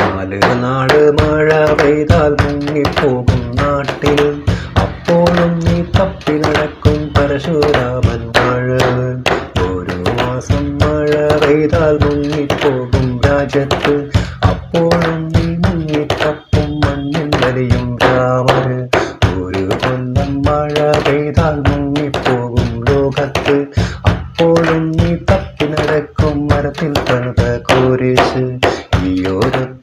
നാല് നാട് മഴ പെയ്താൽ മുങ്ങിപ്പോകും നാട്ടിൽ. അപ്പോഴും നീ തപ്പി നടക്കും പരശുരാമൻ മഴ ഒരു മാസം മഴ പെയ്താൽ മുങ്ങിപ്പോകും രാജ്യത്ത്. അപ്പോഴും നീ മുങ്ങിത്തപ്പും മണ്ണിൽ വലിയും രാമൻ ഒരു കൊല്ലം മഴ പെയ്താൽ മുങ്ങിപ്പോകും ലോകത്ത്. അപ്പോഴും നീ തപ്പി നടക്കും മരത്തിൽ തണുത കുരിശ്. ഈ ഒരുത്തൻ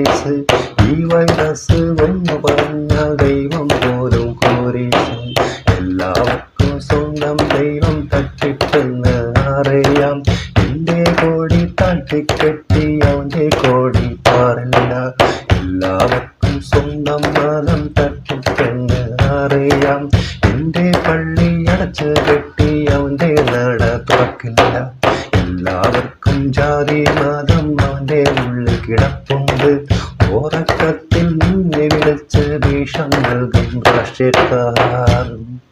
കുരിശ് ഈ വൈറസ് എന്ന് പറഞ്ഞാൽ ദൈവം പോലും കോരേശ് എല്ലാവർക്കും സ്വന്തം ദൈവം തട്ടിട്ടെന്ന് അറിയാം. എന്റെ കോടി തട്ടിക്കെട്ടി അവന്റെ കോടി പാറില്ല. എല്ലാവർക്കും സ്വന്തം മതം തട്ടിട്ടെന്ന് അറിയാം. എന്റെ പള്ളി അടച്ചു കെട്ടി അവന്റെ നട തുറക്കില്ല. എല്ലാവർക്കും ജാതി മതം അവന്റെ ഉള്ളിൽ കിടപ്പുണ്ട്. Chitta. Uh,